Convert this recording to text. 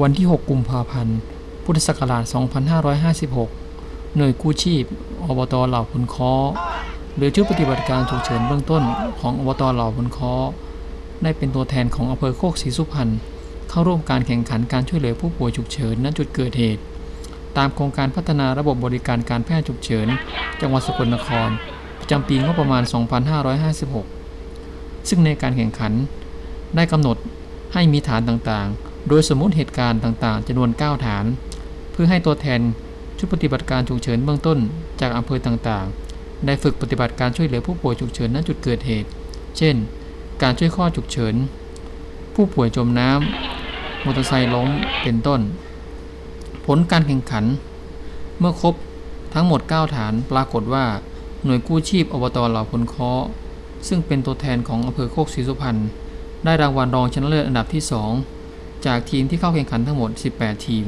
วันที่ 6 กุมภาพันธ์ พุทธศักราช 2556 หน่วยกู้ชีพ อบตเหล่าพุนคอหรือชุดปฏิบัติการฉุกเฉินเบื้องต้นของอบตเหล่าพุนคอได้เป็นตัวแทนของอำเภอโคกศรีสุพรรณเข้าร่วมการแข่งขันการช่วยเหลือผู้ป่วยฉุกเฉินณจุดเกิดเหตุ ตามโครงการพัฒนาระบบบริการการแพทย์ฉุกเฉิน จังหวัดสกลนคร ประจำปีงบประมาณ 2556 ซึ่งในการแข่งขันได้กำหนดให้มีฐานต่างๆ โดยสมมุติเหตุการณ์ต่างๆจำนวน 9 ฐาน เพื่อให้ตัวแทนชุดปฏิบัติการฉุกเฉินเบื้องต้นจากอำเภอต่างๆ ได้ฝึกปฏิบัติการช่วยเหลือผู้ป่วยฉุกเฉินณจุดเกิดเหตุ เช่น การช่วยข้อฉุกเฉิน ผู้ป่วยจมน้ำมอเตอร์ไซค์ล้มเป็นต้น ผลการแข่งขัน เมื่อครบทั้งหมด 9 ฐานปรากฏว่าหน่วยกู้ชีพอบตเหล่าพลเคาะซึ่งเป็นตัวแทนของอำเภอโคกศรีสุพรรณได้รางวัลรองชนะเลิศอันดับที่ 2 จากทีมที่เข้าแข่งขันทั้งหมด 18 ทีม